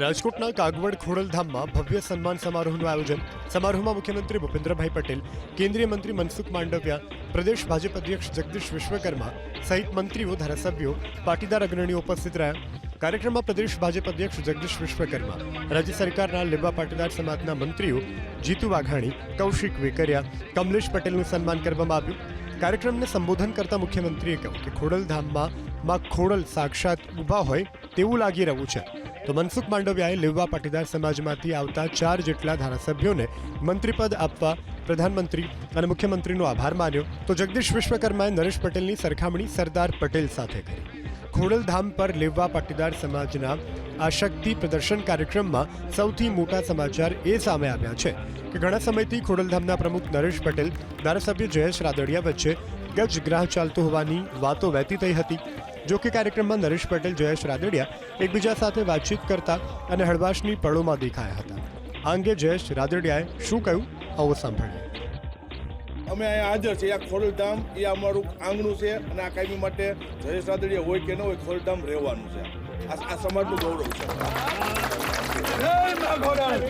રાજકોટના કાગવડ ખોડલધામમાં ભવ્ય સન્માન સમારોહનું આયોજન. સમારોહમાં મુખ્યમંત્રી ભૂપેન્દ્રભાઈ પટેલ, કેન્દ્રીય મંત્રી મનસુખ માંડવિયા, પ્રદેશ ભાજપ અધ્યક્ષ જગદીશ વિશ્વકર્મા સહિત મંત્રીઓ, ધારાસભ્યો, પાટીદાર અગ્રણીઓ ઉપસ્થિત રહ્યા. કાર્યક્રમમાં પ્રદેશ ભાજપ અધ્યક્ષ જગદીશ વિશ્વકર્મા, રાજ્ય સરકારના લેબા પાટીદાર સમાજના મંત્રીઓ જીતુ વાઘાણી, કૌશિક વેકરિયા, કમલેશ પટેલનું સન્માન કરવામાં આવ્યું. કાર્યક્રમને સંબોધન કરતા મુખ્યમંત્રીએ કહ્યું કે ખોડલધામમાં માં ખોડલ સાક્ષાત ઊભા હોય તેવું લાગી રહ્યું છે. તો મનસુખ માંડવિયાએ લેવા પાટીદાર સમાજમાંથી આવતા ચાર જેટલા ધારાસભ્યોને મંત્રીપદ આપવા પ્રધાનમંત્રી અને મુખ્યમંત્રીનો આભાર માન્યો. તો જગદીશ વિશ્વકર્માએ નરેશ પટેલની સરખામણી સરદાર પટેલ સાથે કરી. ખોડલધામ પર લેવા પાટીદાર સમાજના આ શક્તિ પ્રદર્શન કાર્યક્રમમાં સૌથી મોટા સમાચાર એ સામે આવ્યા છે કે ઘણા સમયથી ખોડલધામના પ્રમુખ નરેશ પટેલ, ધારાસભ્ય જયેશ રાદડિયા વચ્ચે ગજગ્રાહ ચાલતો હોવાની વાતો વહેતી થઈ હતી. જો કે કાર્યક્રમમાં નરેશ પટેલ, જયેશ રાદડિયા એકબીજા સાથે વાતચીત કરતા અને હળવાશની પળોમાં દેખાયા હતા. આ અંગે જયેશ રાદડિયાએ શું કહ્યું? આવો સાંભળીએ. અમે અહીંયા હાજર છીએ. આ ખોડલધામ, એ અમારું આંગણું છે અને આ કાયમી માટે જયેશ રાદડિયા હોય કે ન હોય ખોડલધામ રહેવાનું છે. આ આ સમાજનું ગૌરવ છે.